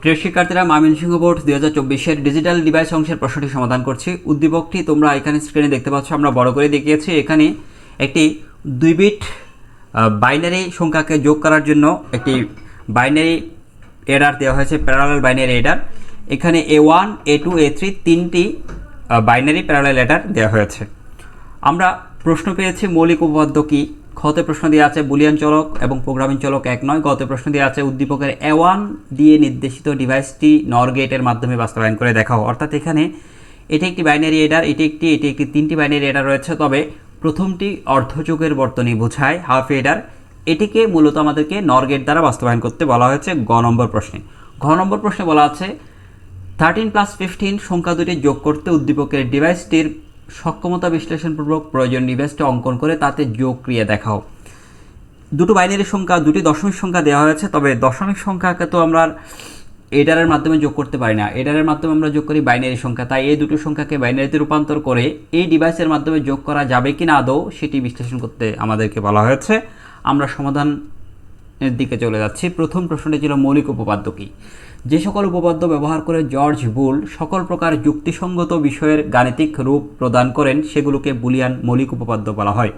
প্রিয় শিক্ষার্থীরা, ময়মনসিংহ বোর্ড দুই হাজার চব্বিশের ডিজিটাল ডিভাইস অংশের প্রশ্নটি সমাধান করছি। উদ্দীপকটি তোমরা এখানে স্ক্রিনে দেখতে পাচ্ছ, আমরা বড় করে দেখিয়েছি। এখানে একটি দুই বিট বাইনারি সংখ্যাকে যোগ করার জন্য একটি বাইনারি এডার দেওয়া হয়েছে প্যারালাল বাইনারি এডার এখানে A one A two A three তিনটি বাইনারি প্যারালাল এডার দেওয়া হয়েছে। আমরা প্রশ্ন পেয়েছি, মৌলিক উপপাদ্য কি? খতে প্রশ্ন দিয়ে আছে বুলিয়ান চলক এবং প্রোগ্রামিং চলক এক নয়। গত প্রশ্ন দিয়ে আছে উদ্দীপকের এ ওয়ান দিয়ে নির্দেশিত ডিভাইসটি নর গেটের মাধ্যমে বাস্তবায়ন করে দেখাও। অর্থাৎ এখানে এটি একটি বাইনারি এডার এটি একটি এটি একটি তিনটি বাইনারি এডার রয়েছে। তবে প্রথমটি অর্ধযুগের বর্তনী বোঝায় হাফ এডার এটিকে মূলত আমাদেরকে নর গেট দ্বারা বাস্তবায়ন করতে বলা হয়েছে গ নম্বর প্রশ্নে। ঘ নম্বর প্রশ্নে বলা আছে থার্টিন প্লাস ফিফটিন সংখ্যা দুটি যোগ করতে উদ্দীপকের ডিভাইসটির সক্ষমতা বিশ্লেষণপূর্বক প্রয়োজন ডিভাইসটি অঙ্কন করে তাতে যোগ ক্রিয়া দেখাও। দুটো বাইনারি সংখ্যা, দুটি দশমিক সংখ্যা দেওয়া হয়েছে, তবে দশমিক সংখ্যাকে তো আমরা এডারের মাধ্যমে যোগ করতে পারি না। এডারের মাধ্যমে আমরা যোগ করি বাইনারি সংখ্যা, তাই এই দুটো সংখ্যাকে বাইনারিতে রূপান্তর করে এই ডিভাইসের মাধ্যমে যোগ করা যাবে কি না আদৌ সেটি বিশ্লেষণ করতে আমাদেরকে বলা হয়েছে। আমরা সমাধান এর দিকে চলে যাচ্ছি। প্রথম প্রশ্নটি ছিল মৌলিক উপপাদ্য কী? যে সকল উপপাদ্য ব্যবহার করে জর্জ বুল সকল প্রকার যুক্তিসঙ্গত বিষয়ের গাণিতিক রূপ প্রদান করেন, সেগুলোকে বুলিয়ান মৌলিক উপপাদ্য বলা হয়।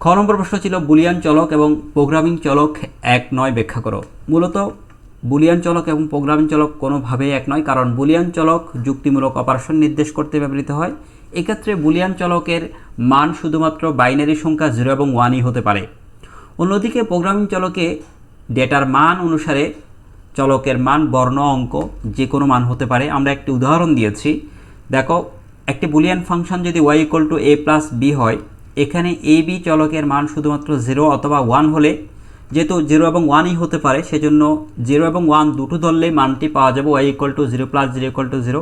খ নম্বর প্রশ্ন ছিল, বুলিয়ান চলক এবং প্রোগ্রামিং চলক এক নয় ব্যাখ্যা করো। মূলত বুলিয়ান চলক এবং প্রোগ্রামিং চলক কোনোভাবেই এক নয়, কারণ বুলিয়ান চলক যুক্তিমূলক অপারেশন নির্দেশ করতে ব্যবহৃত হয়। এক্ষেত্রে বুলিয়ান চলকের মান শুধুমাত্র বাইনারি সংখ্যা জিরো এবং ওয়ানই হতে পারে। অন্যদিকে প্রোগ্রামিং চলকে ডেটার মান অনুসারে চলকের মান, বর্ণ অঙ্ক, যে কোনো মান হতে পারে। আমরা একটি উদাহরণ দিয়েছি। দেখো, একটি বুলিয়ান ফাংশন যদি Y equal to A plus B হয়, এখানে এ বি চলকের মান শুধুমাত্র জিরো অথবা ওয়ান হলে, যেহেতু জিরো এবং ওয়ানই হতে পারে, সেজন্য জিরো এবং ওয়ান দুটো ধরলেই মানটি পাওয়া যাবে Y equal to zero plus zero equal to zero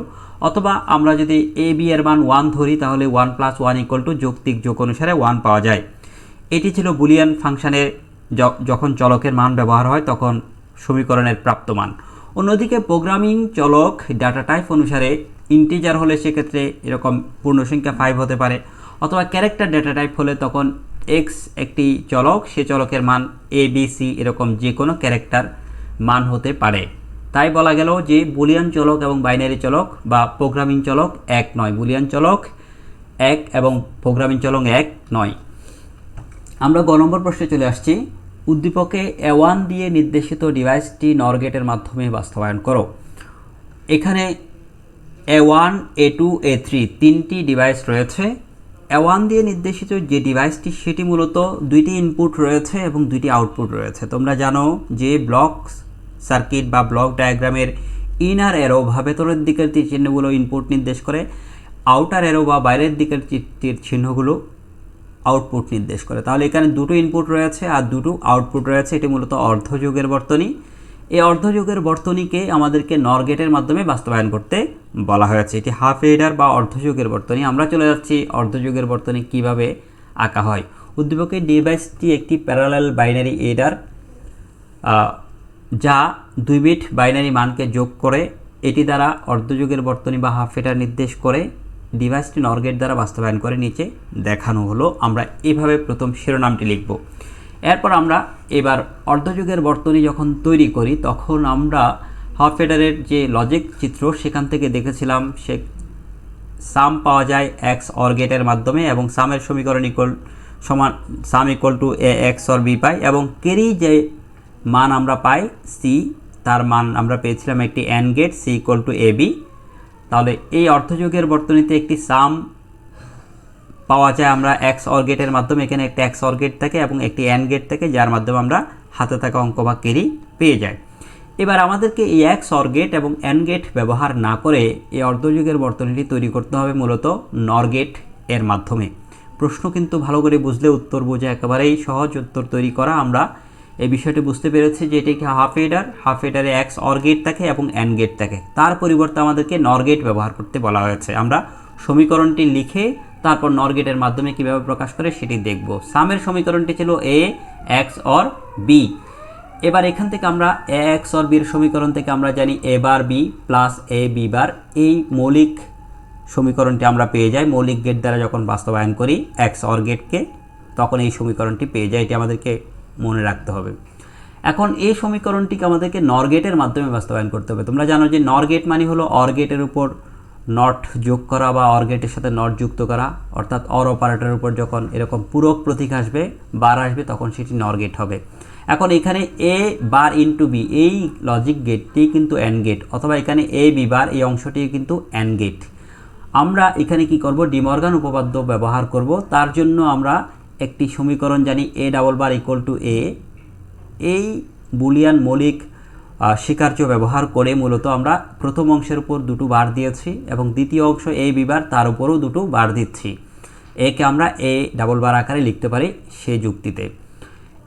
অথবা আমরা যদি এ বি এর মান ওয়ান ধরি, তাহলে one plus one equal to যৌক্তিক যোগ অনুসারে ওয়ান পাওয়া যায়। এটি ছিল বুলিয়ান ফাংশনের যখন চলকের মান ব্যবহার হয়, তখন সমীকরণের প্রাপ্ত মান অন্যদিকে প্রোগ্রামিং চলক ডাটা টাইপ অনুসারে ইন্টিজার হলে সেক্ষেত্রে এরকম পূর্ণসংখ্যা ফাইভ হতে পারে, অথবা ক্যারেক্টার ডেটা টাইপ হলে তখন এক্স একটি চলক, সে চলকের মান এ বি সি এরকম যে কোনো ক্যারেক্টার মান হতে পারে। তাই বলা গেল যে বুলিয়ান চলক এবং বাইনারি চলক বা প্রোগ্রামিং চলক এক নয়। বুলিয়ান চলক এক এবং প্রোগ্রামিং চলক এক নয়। আমরা গ নম্বর প্রশ্নে চলে আসছি। উদ্দীপকে এ ওয়ান দিয়ে নির্দেশিত ডিভাইসটি নরগেটের মাধ্যমে বাস্তবায়ন করো। এখানে A one A two A three তিনটি ডিভাইস রয়েছে। এ ওয়ান দিয়ে নির্দেশিত যে ডিভাইসটি, সেটি মূলত দুইটি ইনপুট রয়েছে এবং দুইটি আউটপুট রয়েছে। তোমরা জানো যে ব্লক সার্কিট বা ব্লক ডায়াগ্রামের ইনার এরো বা ভেতরের দিকের তীর চিহ্নগুলো ইনপুট নির্দেশ করে, আউটার এরো বা বাইরের দিকের চিহ্নগুলো আউটপুট নির্দেশ করে। তাহলে এখানে দুটো ইনপুট রয়েছে আর দুটো আউটপুট রয়েছে। এটি মূলত অর্ধযুগের বর্তনী। এই অর্ধযুগের বর্তনীকে আমাদেরকে নর গেটের মাধ্যমে বাস্তবায়ন করতে বলা হয়েছে। এটি হাফ এডার বা অর্ধযুগের বর্তনী। আমরা চলে যাচ্ছি অর্ধযুগের বর্তনী কীভাবে আঁকা হয়। উদ্দীপকের ডিভাইসটি একটি প্যারালাল বাইনারি এডার যা দুই বিট বাইনারি মানকে যোগ করে, এটি দ্বারা অর্ধযুগের বর্তনী বা হাফ এটার নির্দেশ করে ডিভাইসটি নরগেট দ্বারা বাস্তবায়ন করে নিচে দেখানো হলো। আমরা এভাবে প্রথম শিরোনামটি লিখব। এরপর আমরা এবার অর্ধযুগের বর্তনী যখন তৈরি করি, তখন আমরা হাফ এডারের যে লজিক চিত্র, সেখান থেকে দেখেছিলাম সে সাম পাওয়া যায় এক্স অর গেটের মাধ্যমে এবং সামের সমীকরণ ইকুয়াল সমান sum equal to A XOR B পাই এবং কেরি যে মান আমরা পাই সি তার মান আমরা পেয়েছিলাম একটি AND gate C equal to A B তাহলে এই অর্ধযুগের বর্তনীতে একটি সাম পাওয়া যায় আমরা এক্স অর গেটের মাধ্যমে। এখানে একটি এক্স অর গেট থাকে এবং একটি এন গেট থাকে, যার মাধ্যমে আমরা হাতে থাকা অঙ্ক বা কেরি পেয়ে যাই। এবার আমাদেরকে এই এক্স অর গেট এবং এন গেট ব্যবহার না করে এই অর্ধযুগের বর্তনীটি তৈরি করতে হবে মূলত নর গেটের মাধ্যমে। প্রশ্ন কিন্তু ভালো করে বুঝলে উত্তর বোঝা একেবারেই সহজ। উত্তর তৈরি করা আমরা এই বিষয়টি বুঝতে পেরেছি যে এটি হাফ এডার হাফ এডারে এক্স অর গেট থাকে এবং এন গেট থাকে। তার পরিবর্তে আমাদেরকে নর গেট ব্যবহার করতে বলা হয়েছে। আমরা সমীকরণটি লিখে তারপর নর গেটের মাধ্যমে কীভাবে প্রকাশ করে সেটি দেখব। সামের সমীকরণটি ছিল এ এক্স অর বি এবার এখান থেকে আমরা এ এক্স অর বির সমীকরণ থেকে আমরা জানি A bar B plus A B bar এই মৌলিক সমীকরণটি আমরা পেয়ে যাই। মৌলিক গেট দ্বারা যখন বাস্তবায়ন করি এক্স অর গেটকে তখন এই সমীকরণটি পেয়ে যাই। এটি আমাদেরকে মনে রাখতে হবে। এখন এই সমীকরণটিকে আমাদেরকে নরগেটের মাধ্যমে বাস্তবায়ন করতে হবে। তোমরা জানো যে নরগেট মানে হলো অরগেটের উপর নট যোগ করা বা অর গেটের সাথে নট যুক্ত করা। অর্থাৎ অর অপারেটরের উপর যখন এরকম পূরক প্রতীক আসবে, বার আসবে, তখন সেটি নরগেট হবে। এখন এখানে এ বার ইন্টু বি এই লজিক গেটটি কিন্তু অ্যান গেট অথবা এখানে এ বি বার, এই অংশটি কিন্তু অ্যান গেট আমরা এখানে কি করব? ডিমর্গান উপপাদ্য ব্যবহার করব। তার জন্য আমরা একটি সমীকরণ জানি A double bar equal to A এই বুলিয়ান মৌলিক স্বীকার্য ব্যবহার করে মূলত আমরা প্রথম অংশের উপর দুটো বার দিয়েছি এবং দ্বিতীয় অংশ এ বিবার তার উপরও দুটো বার দিচ্ছি। একে আমরা এ ডাবল বার আকারে লিখতে পারি সে যুক্তিতে।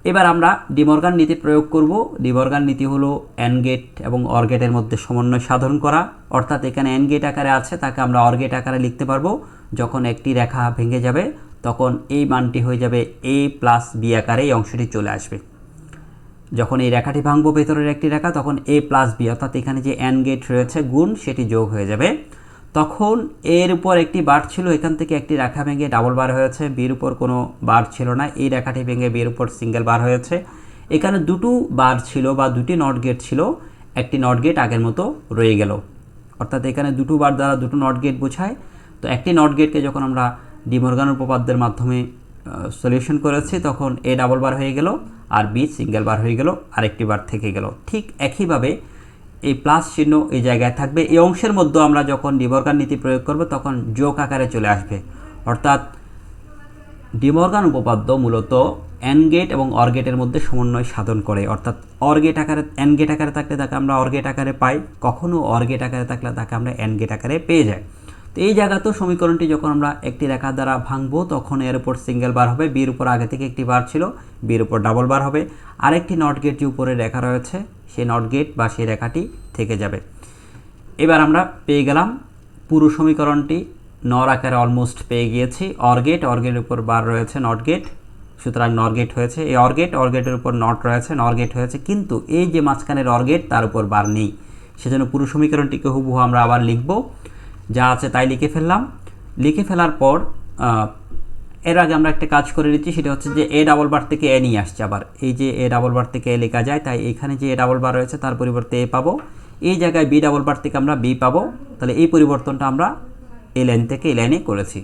এবার আমরা ডিমর্গান নীতি প্রয়োগ করব। ডিমর্গান নীতি হলো অ্যান গেট এবং অর গেটের মধ্যে সমন্বয় সাধন করা। অর্থাৎ এখানে অ্যান গেট আকারে আছে, তাকে আমরা অর গেট আকারে লিখতে পারব। যখন একটি রেখা ভেঙে যাবে তখন এই মানটি হয়ে যাবে এ প্লাস বি আকারে এই অংশটি চলে আসবে। যখন এই রেখাটি ভাঙবো ভেতরের একটি রেখা, তখন এ প্লাস বি, অর্থাৎ এখানে যে অ্যান গেট রয়েছে, গুণ সেটি যোগ হয়ে যাবে। তখন এর উপর একটি বার ছিল, এখান থেকে একটি রেখা ভেঙে ডাবল বার হয়েছে, বির উপর কোনো বার ছিল না, এই রেখাটি ভেঙে বির উপর সিঙ্গেল বার হয়েছে। এখানে দুটো বার ছিল বা দুটি নট গেট ছিল, একটি নট গেট আগের মতো রয়ে গেল। অর্থাৎ এখানে দুটো বার দ্বারা দুটো নট গেট বোঝায়। তো একটি নট গেটকে যখন আমরা ডিমর্গান উপপাদ্যের মাধ্যমে সলিউশন করেছি। তখন এ ডাবল বার হয়ে গেল, আর বি সিঙ্গেল বার হয়ে গেল, আরেকটি বার থেকে গেল। ঠিক একইভাবে এই প্লাস চিহ্ন এই জায়গায় থাকবে। এই অংশের মধ্যে আমরা যখন ডিমর্গান নীতি প্রয়োগ করব, তখন যোগ আকারে চলে আসবে। অর্থাৎ ডিমর্গান উপপাদ্য মূলত গেট এবং অর গেটের মধ্যে সমন্বয় সাধন করে। অর্থাৎ অর গেট আকারে গেট আকারে থাকলে তাকে আমরা অর গেট আকারে পাই। কখনও অর গেট আকারে থাকলে তাকে আমরা গেট আকারে পেয়ে যাই। তো এই জায়গাতেও সমীকরণটি যখন আমরা একটি রেখা দ্বারা ভাঙবো, তখন এর উপর সিঙ্গেল বার হবে বির উপর আগে থেকে একটি বার ছিল বির উপর ডাবল বার হবে। আরেকটি নট গেট যে উপরে রেখা রয়েছে, সেই নট গেট বা সেই রেখাটি থেকে যাবে। এবার আমরা পেয়ে গেলাম পুরো সমীকরণটি, নর আকারে অলমোস্ট পেয়ে গিয়েছি অর্গেট অর্গেটের উপর বার রয়েছে নট গেট সুতরাং নরগেট হয়েছে। এই অর্গেট অর্গেটের উপর নট রয়েছে নরগেট হয়েছে, কিন্তু এই যে মাঝখানের অর্গেট তার উপর বার নেই। সেজন্য পুরো সমীকরণটিকে হুবহু আমরা আবার লিখব। যা আছে তাই লিখে ফেললাম। লিখে ফেলার পর এর আগে আমরা একটা কাজ করে নিচ্ছি সেটা হচ্ছে যে এ ডাবল বার থেকে এ নিয়ে আসছে আবার। এই যে এ ডাবল বার থেকে এ লেখা যায় তাই এখানে যে এ ডাবল বার রয়েছে তার পরিবর্তে এ পাবো। এই জায়গায় বি ডাবল বার থেকে আমরা বি পাবো। তাহলে এই পরিবর্তনটা আমরা এ লাইন থেকে এই লাইনে করেছি।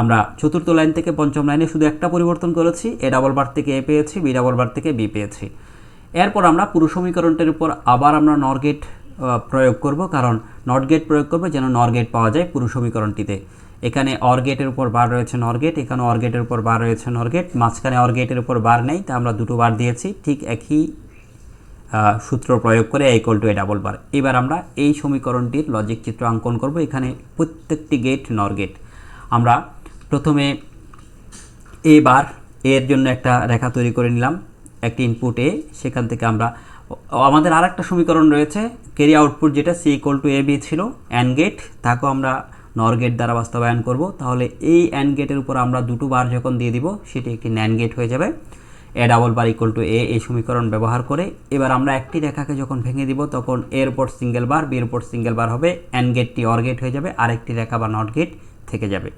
আমরা চতুর্থ লাইন থেকে পঞ্চম লাইনে শুধু একটা পরিবর্তন করেছি এ ডাবল বার থেকে এ পেয়েছি বি ডাবল বার থেকে বি পেয়েছি। এরপর আমরা পুরো সমীকরণটির উপর আবার আমরা নর গেট আহ, প্রয়োগ করব, কারণ নট গেট প্রয়োগ করব, যেন নর গেট পাওয়া যায় পুরো সমীকরণটিতে। এখানে অর গেটের উপর বার রয়েছে নর গেট এখানে অর গেটের উপর বার রয়েছে নর গেট মাঝখানে অর গেটের উপর বার নেই তা আমরা দুটো বার দিয়েছি, ঠিক একই সূত্র প্রয়োগ করে equal to A double bar এবার আমরা এই সমীকরণটির লজিক চিত্র অঙ্কন করব, এখানে প্রত্যেকটি গেট নর গেট আমরা প্রথমে এ বার এর জন্য একটা রেখা তৈরি করে নিলাম, একটি ইনপুট এ সেখান থেকে আমরা আমাদের আর একটা সমীকরণ রয়েছে কেরি আউটপুট যেটা C equal to A B ছিল অ্যান গেট তাকেও আমরা নর গেট দ্বারা বাস্তবায়ন করব। তাহলে এই অ্যান গেটের উপর আমরা দুটো বার যখন দিয়ে দিব, সেটি একটি ন্যান গেট হয়ে যাবে। A double bar equal to A এই সমীকরণ ব্যবহার করে এবার আমরা একটি রেখাকে যখন ভেঙে দিব, তখন এর উপর সিঙ্গেল বার বির উপর সিঙ্গেল বার হবে অ্যান গেটটি অর গেট হয়ে যাবে, আরেকটি রেখা বা নট গেট থেকে যাবে।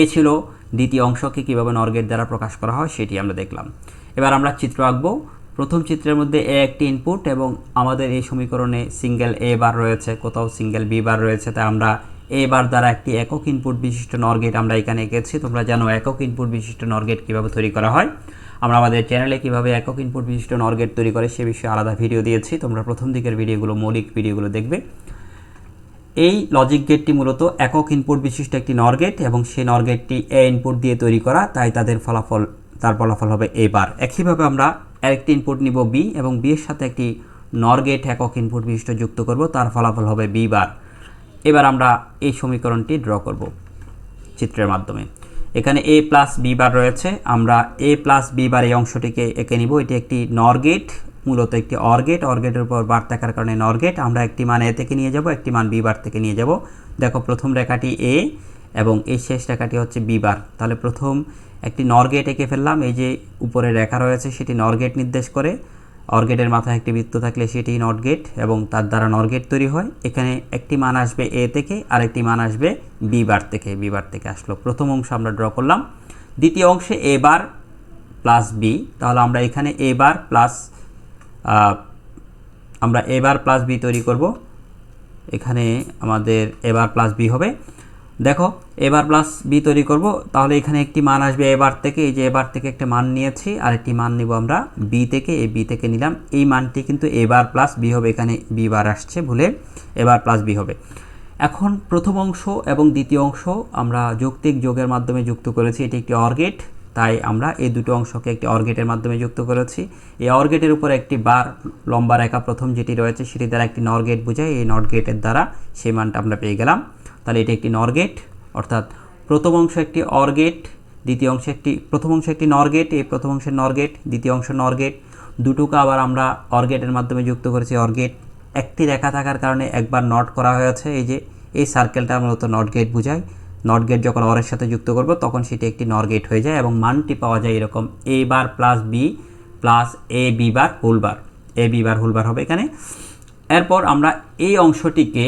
এই ছিল দ্বিতীয় অংশকে কীভাবে নর গেট দ্বারা প্রকাশ করা হয়, সেটি আমরা দেখলাম। এবার আমরা চিত্র আঁকবো। প্রথম চিত্রের মধ্যে এ একটি ইনপুট এবং আমাদের এই সমীকরণে সিঙ্গেল এ বার রয়েছে, কোথাও সিঙ্গেল বি বার রয়েছে, তাই আমরা এ বার দ্বারা একটি একক ইনপুট বিশিষ্ট নর গেট আমরা এখানে এঁকেছি। তোমরা জানো একক ইনপুট বিশিষ্ট নর গেট কীভাবে তৈরি করা হয়। আমরা আমাদের চ্যানেলে কীভাবে একক ইনপুট বিশিষ্ট নর গেট তৈরি করে সে বিষয়ে আলাদা ভিডিও দিয়েছি। তোমরা প্রথম দিকের ভিডিওগুলো মৌলিক ভিডিওগুলো দেখবে। এই লজিক গেটটি মূলত একক ইনপুট বিশিষ্ট একটি নর গেট এবং সেই নর গেটটি এ ইনপুট দিয়ে তৈরি করা, তাই তাদের ফলাফল, তার ফলাফল হবে এ বার। একইভাবে আমরা আরেকটি ইনপুট নিব বি এবং বি এর সাথে একটি নর গেট একক ইনপুট বিশিষ্ট যুক্ত করব, তার ফলাফল হবে বি বার এবার আমরা এই সমীকরণটি ড্র করব চিত্রের মাধ্যমে। এখানে এ প্লাস বি বার রয়েছে, আমরা এ প্লাস বি বার এই অংশটিকে এঁকে নিব, এটি একটি নর গেট মূলত একটি অর গেট অর গেটের উপর বার থাকার কারণে নর গেট আমরা একটি মান এ থেকে নিয়ে যাব, একটি মান বি বার থেকে নিয়ে যাব। দেখো প্রথম রেখাটি এ এবং এই শেষ রেখাটি হচ্ছে বি বার তাহলে প্রথম একটি নরগেট এঁকে ফেললাম। এই যে উপরে রেখা রয়েছে, সেটি নরগেট নির্দেশ করে। অর্গেটের মাথায় একটি বৃত্ত থাকলে সেটি নট গেট এবং তার দ্বারা নরগেট তৈরি হয়। এখানে একটি মান আসবে এ থেকে আরেকটি মান আসবে বি বার থেকে। বি বার থেকে আসলো। প্রথম অংশ আমরা ড্র করলাম। দ্বিতীয় অংশে এ বার প্লাস বি তাহলে আমরা এখানে এ বার প্লাস আমরা এ বার প্লাস বি তৈরি করব। এখানে আমাদের এ বার প্লাস বি হবে। দেখো এবার প্লাস বি তৈরি করব। তাহলে এখানে একটি মান আসবে এবার থেকে। এই যে এবার থেকে একটা মান নিয়েছি, আর একটি মান নিব আমরা বি থেকে। এই বি থেকে নিলাম। এই মানটি কিন্তু এবার প্লাস বি হবে, এখানে বি বার আসছে ভুলে এবার প্লাস বি হবে। এখন প্রথম অংশ এবং দ্বিতীয় অংশ আমরা যৌক্তিক যোগের মাধ্যমে যুক্ত করেছি। এটি একটি অর্গেট তাই আমরা এই দুটো অংশকে একটি অর্গেটের মাধ্যমে যুক্ত করেছি। এই অর্গেটের উপর একটি বার লম্বা রেখা প্রথম যেটি রয়েছে, সেটি দ্বারা একটি নর গেট বোঝায়। এই নট গেটের দ্বারা সেই মানটা আমরা পেয়ে গেলাম। তাহলে এটি একটি নর গেট, অর্থাৎ প্রথম অংশ একটি অর গেট, দ্বিতীয় অংশ একটি, প্রথম অংশ একটি নর গেট, এই প্রথম অংশের নর গেট, দ্বিতীয় অংশ নর গেট, দুটোকে আবার আমরা অর গেটের মাধ্যমে যুক্ত করেছি অর গেট। একটি রেখা থাকার কারণে একবার নট করা হয়েছে এই যে, এই সার্কেলটা মূলত নট গেট বোঝায়। নট গেট যখন অরের সাথে যুক্ত করব, তখন সেটি একটি নর গেট হয়ে যায় এবং মানটি পাওয়া যায় এরকম A bar plus B plus A B bar whole bar A B bar whole bar হবে এখানে। এরপর আমরা এই অংশটিকে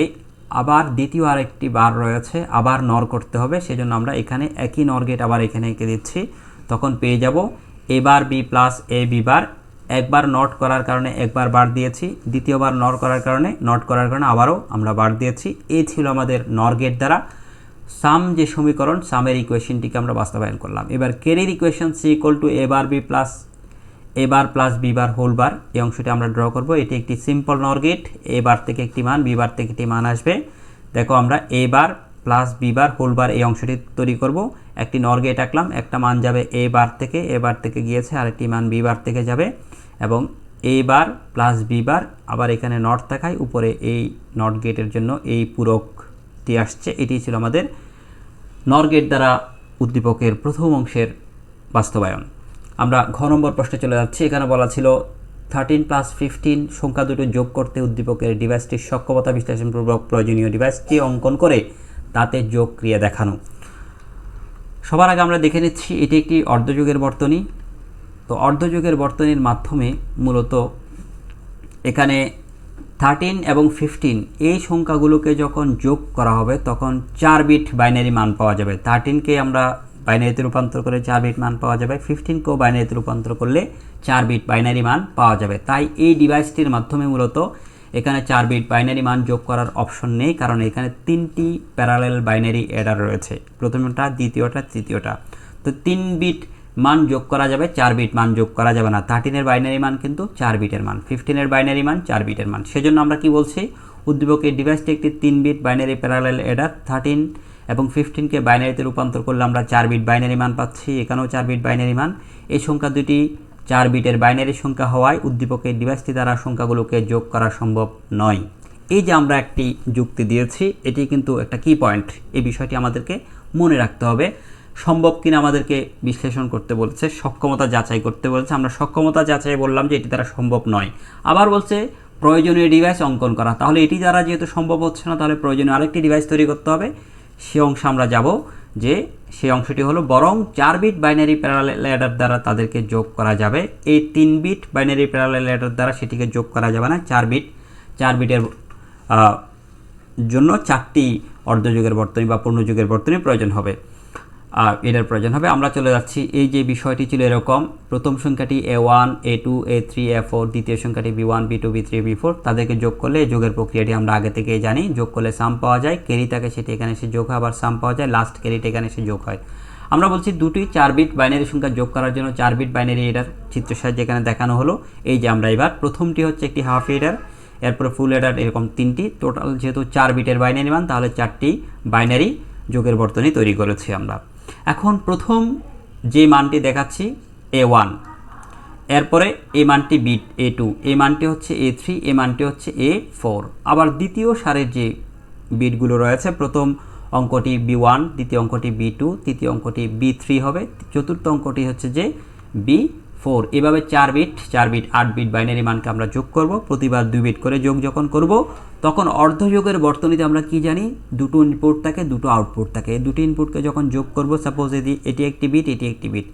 আবার দ্বিতীয় আরেকটি বার রয়েছে, আবার নর করতে হবে, সেজন্য আমরা এখানে একই নর গেট আবার এখানে এঁকে দিচ্ছি। তখন পেয়ে যাব A bar B plus A B bar, একবার নট করার কারণে একবার বার দিয়েছি, দ্বিতীয়বার নর করার কারণে নট করার কারণে আবারও আমরা বার দিয়েছি। এই ছিল আমাদের নর গেট দ্বারা। সাম যে সমীকরণ সামের ইকুয়েশনটিকে আমরা বাস্তবায়ন করলাম। এবার কেরির equation C equal to A bar B plus A bar plus B bar whole bar এই অংশটি আমরা ড্র করব। এটি একটি সিম্পল নর গেট এ বার থেকে একটি মান বি বার থেকে একটি মান আসবে। দেখো আমরা A bar plus B bar whole bar এই অংশটি তৈরি করব। একটি নর গেট আঁকলাম, একটা মান যাবে এ বার থেকে এ বার থেকে গিয়েছে আর একটি মান বি বার থেকে যাবে। এবং এ বার প্লাস বি বার আবার এখানে নট দেখায়, উপরে এই নট গেটের জন্য এই পূরকটি আসছে। এটি ছিল আমাদের নর গেট দ্বারা উদ্দীপকের প্রথম অংশের বাস্তবায়ন। আমরা ঘ নম্বর প্রশ্নে চলে যাচ্ছি। এখানে বলা ছিল থার্টিন প্লাস ফিফটিন সংখ্যা দুটো যোগ করতে উদ্দীপকের ডিভাইসটির সক্ষমতা বিশ্লেষণপূর্বক প্রয়োজনীয় ডিভাইসটি অঙ্কন করে তাতে যোগ ক্রিয়া দেখানো। সবার আগে আমরা দেখে নিচ্ছি, এটি একটি অর্ধযুগের বর্তনী। তো অর্ধযুগের বর্তনীর মাধ্যমে মূলত এখানে থার্টিন এবং ফিফটিন এই সংখ্যাগুলোকে যখন যোগ করা হবে, তখন চার বিট বাইনারি মান পাওয়া যাবে। থার্টিনকে আমরা বাইনারিতে রূপান্তর করে চার বিট মান পাওয়া যাবে। ফিফটিনকেও বাইনারিতে রূপান্তর করলে চার বিট বাইনারি মান পাওয়া যাবে। তাই এই ডিভাইসটির মাধ্যমে মূলত এখানে চার বিট বাইনারি মান যোগ করার অপশন নেই, কারণ এখানে তিনটি প্যারালেল বাইনারি অ্যাডার রয়েছে। প্রথমটা, দ্বিতীয়টা, তৃতীয়টা। তো তিন বিট মান যোগ করা যাবে, চার বিট মান যোগ করা যাবে না। থার্টিনের বাইনারি মান কিন্তু চার বিটের মান। ফিফটিনের বাইনারি মান চার বিটের মান। সেজন্য আমরা কি বলছি? উদ্দীপকের ডিভাইসটি একটি তিন bit binary parallel adder thirteen এবং ফিফটিনকে বাইনারিতে রূপান্তর করলে আমরা চার বিট বাইনারি মান পাচ্ছি। এখানেও চার বিট বাইনারি মান। এই সংখ্যা দুটি চার বিটের বাইনারি সংখ্যা হওয়ায় উদ্দীপকের ডিভাইসটি দ্বারা সংখ্যাগুলোকে যোগ করা সম্ভব নয়। এই যে আমরা একটি যুক্তি দিয়েছি, এটি কিন্তু একটা কি পয়েন্ট এই বিষয়টি আমাদেরকে মনে রাখতে হবে। সম্ভব কিনা আমাদেরকে বিশ্লেষণ করতে বলছে, সক্ষমতা যাচাই করতে বলছে। আমরা সক্ষমতা যাচাই বললাম যে এটি দ্বারা সম্ভব নয়। আবার বলছে প্রয়োজনীয় ডিভাইস অঙ্কন করা। তাহলে এটি দ্বারা যেহেতু সম্ভব হচ্ছে না, তাহলে প্রয়োজনীয় আরেকটি ডিভাইস তৈরি করতে হবে। সে অংশে আমরা যাব যে সেই অংশটি হলো বরং চার বিট বাইনারি প্যারালেল ল্যাডার দ্বারা তাদেরকে যোগ করা যাবে। এই তিন বিট বাইনারি প্যারালেল ল্যাডার দ্বারা সেটিকে যোগ করা যাবে না। চার বিট, চার বিটের জন্য চারটি অর্ধযুগের বর্তনী বা পূর্ণযুগের বর্তনী প্রয়োজন হবে। এটার প্রয়োজন হবে। আমরা চলে যাচ্ছি। এই যে বিষয়টি ছিল এরকম, প্রথম সংখ্যাটি A one A two A three A four দ্বিতীয় সংখ্যাটি B one B two B three B four তাদেরকে যোগ করলে যোগের প্রক্রিয়াটি আমরা আগে থেকেই জানি। যোগ করলে সাম পাওয়া যায়। কেরি থাকে সেটি এখানে এসে যোগ হয়, আবার সাম পাওয়া যায়। লাস্ট কেরিটা এখানে এসে যোগ হয়। আমরা বলছি দুটি চার বিট বাইনারি সংখ্যা যোগ করার জন্য চার বিট বাইনারি এটার চিত্র সাহায্যে এখানে দেখানো হলো। এই যে আমরা এবার প্রথমটি হচ্ছে একটি হাফ এডার এরপরে ফুল এডার এরকম তিনটি। টোটাল যেহেতু চার বিটের বাইনারি মান, তাহলে চারটি বাইনারি যোগের বর্তনী তৈরি করেছি আমরা। এখন প্রথম যে মানটি দেখাচ্ছি এ ওয়ান এরপরে এ মানটি বি এ টু এ মানটি হচ্ছে এ থ্রি এ মানটি হচ্ছে এ ফোর আবার দ্বিতীয় সারের যে বিটগুলো রয়েছে, প্রথম অঙ্কটি বি ওয়ান দ্বিতীয় অঙ্কটি বি টু তৃতীয় অঙ্কটি বি থ্রি হবে, চতুর্থ অঙ্কটি হচ্ছে যে বি ফোর এভাবে চার বিট চার বিট আট বিট বাইনারি মানকে আমরা যোগ করব, প্রতিবার দুই বিট করে যোগ যখন করব, তখন অর্ধযোগের বর্তনীতে আমরা কি জানি? দুটো ইনপুট থাকে, দুটো আউটপুট থাকে। এই দুটো ইনপুটকে যখন যোগ করব সাপোজ এটি এটি একটি বিট এটি একটি বিট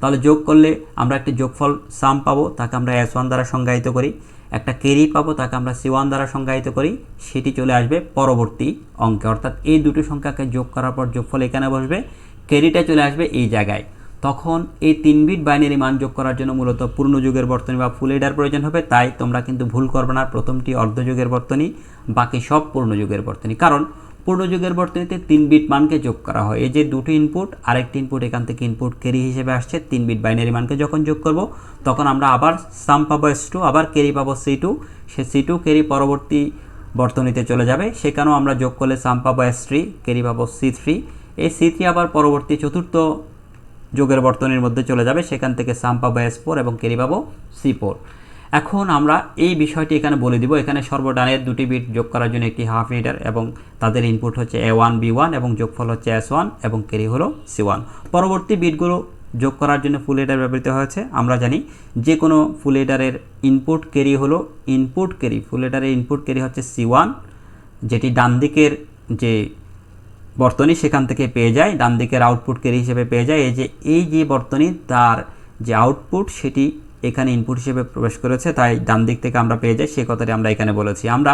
তাহলে যোগ করলে আমরা একটি যোগফল সাম পাবো, তাকে আমরা এস ওয়ান দ্বারা সংজ্ঞায়িত করি। একটা কেরি পাবো, তাকে আমরা সি ওয়ান দ্বারা সংজ্ঞায়িত করি। সেটি চলে আসবে পরবর্তী অঙ্কে। অর্থাৎ এই দুটো সংখ্যাকে যোগ করার পর যোগফল এখানে বসবে কেরিটা চলে আসবে এই জায়গায়। তখন এই তিন বিট বাইনারি মান যোগ করার জন্য মূলত পূর্ণ যুগের বর্তনী বা ফুল এডার প্রয়োজন হবে। তাই তোমরা কিন্তু ভুল করবে না, প্রথমটি অর্ধযুগের বর্তনী, বাকি সব পূর্ণ যুগের বর্তনী। কারণ পূর্ণ যুগের বর্তনীতে তিন বিট মানকে যোগ করা হয়। এই যে দুটো ইনপুট আরেকটি ইনপুট এখান থেকে ইনপুট ক্যারি হিসেবে আসছে। তিন বিট বাইনারি মানকে যখন যোগ করব, তখন আমরা আবার সাম পাবো এস টু আবার ক্যারি পাবো সি টু সে সি টু ক্যারি পরবর্তী বর্তনীতে চলে যাবে। সেখানেও আমরা যোগ করলে সাম পাবো এস থ্রি ক্যারি পাবো সি থ্রি এই সি থ্রি আবার পরবর্তী চতুর্থ যোগের বর্তনীর মধ্যে চলে যাবে। সেখান থেকে সাম পাবো এস ফোর এবং ক্যারি পাবো সি ফোর। এখন আমরা এই বিষয়টি এখানে বলে দিব। এখানে সর্বডানের দুটি বিট যোগ করার জন্য একটি হাফ মিটার এবং তাদের ইনপুট হচ্ছে এ ওয়ান বি ওয়ান এবং যোগফল হচ্ছে এস ওয়ান এবং কেরি হলো সি ওয়ান পরবর্তী বিটগুলো যোগ করার জন্য ফুল এডার ব্যবহৃত হয়েছে। আমরা জানি যে কোনো ফুল এডারের ইনপুট ক্যারি হলো ইনপুট ক্যারি ফুল এডারের ইনপুট ক্যারি হচ্ছে সি ওয়ান যেটি ডান দিকের যে বর্তনী সেখান থেকে পেয়ে যায়, ডান দিকের আউটপুট ক্যারি হিসেবে পেয়ে যায়। এই যে এই যে বর্তনী, তার যে আউটপুট সেটি এখানে ইনপুট হিসেবে প্রবেশ করেছে, তাই ডান দিক থেকে আমরা পেয়ে যাই, সে কথাটি আমরা এখানে বলেছি। আমরা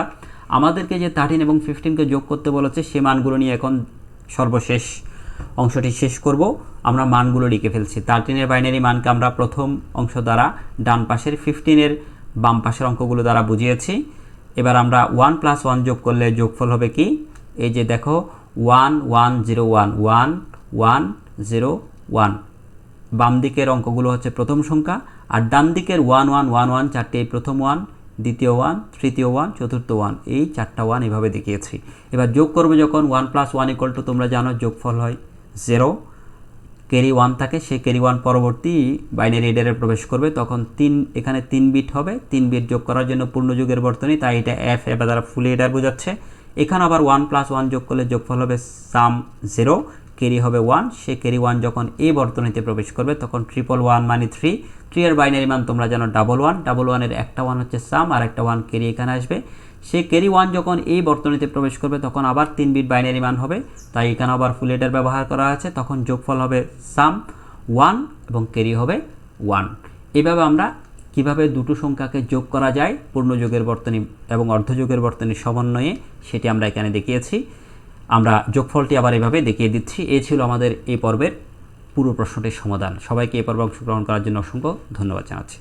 আমাদেরকে যে থার্টিন এবং ফিফটিনকে যোগ করতে বলেছে, সে মানগুলো নিয়ে এখন সর্বশেষ অংশটি শেষ করব। আমরা মানগুলো লিখে ফেলছি। থার্টিনের বাইনারি মানকে আমরা প্রথম অংশ দ্বারা ডান পাশের ফিফটিনের বাম পাশের অঙ্কগুলো দ্বারা বুঝিয়েছি। এবার আমরা ওয়ান প্লাস ওয়ান যোগ করলে যোগফল হবে কি? এই যে দেখো one one zero one one one zero one বাম দিকের অঙ্কগুলো হচ্ছে প্রথম সংখ্যা, আর ডান দিকের ওয়ান ওয়ান ওয়ান ওয়ান চারটে প্রথম ওয়ান দ্বিতীয় ওয়ান তৃতীয় ওয়ান চতুর্থ ওয়ান এই চারটা ওয়ান এভাবে দেখিয়েছি। এবার যোগ করবে যখন one plus one equal to তোমরা জানো যোগফল হয় জিরো ক্যারি ওয়ান থাকে সেই ক্যারি ওয়ান পরবর্তী বাইনারি এডারে প্রবেশ করবে, তখন তিন, এখানে তিন বিট হবে। তিন বিট যোগ করার জন্য পূর্ণ পূর্ণযুগের বর্তনী, তাই এটা এফ এবার দ্বারা ফুল এডার বোঝাচ্ছে। এখানে আবার ওয়ান প্লাস ওয়ান যোগ করলে যোগফল হবে সাম জিরো ক্যারি হবে ওয়ান সে ক্যারি ওয়ান যখন এই বর্তনীতে প্রবেশ করবে তখন ট্রিপল ওয়ান মানে থ্রি থ্রি এর বাইনারি মান তোমরা জানো ডাবল ওয়ান ডাবল ওয়ানের একটা ওয়ান হচ্ছে সাম আর একটা ওয়ান ক্যারি এখানে আসবে। সে ক্যারি ওয়ান যখন এই বর্তনীতে প্রবেশ করবে তখন আবার তিন বিট বাইনারি মান হবে, তাই এখানে আবার ফুল এডার ব্যবহার করা আছে, তখন যোগফল হবে সাম ওয়ান এবং ক্যারি হবে ওয়ান এভাবে আমরা কীভাবে দুটো সংখ্যাকে যোগ করা যায় পূর্ণযোগের বর্তনী এবং অর্ধযোগের বর্তনীর সমন্বয়ে, সেটি আমরা এখানে দেখিয়েছি। আমরা যোগফলটি আবার এভাবে দেখিয়ে দিচ্ছি। এ ছিল আমাদের এই পর্বের পুরো প্রশ্নটির সমাধান। সবাইকে এই পর্বে অংশগ্রহণ করার জন্য অসংখ্য ধন্যবাদ জানাচ্ছি।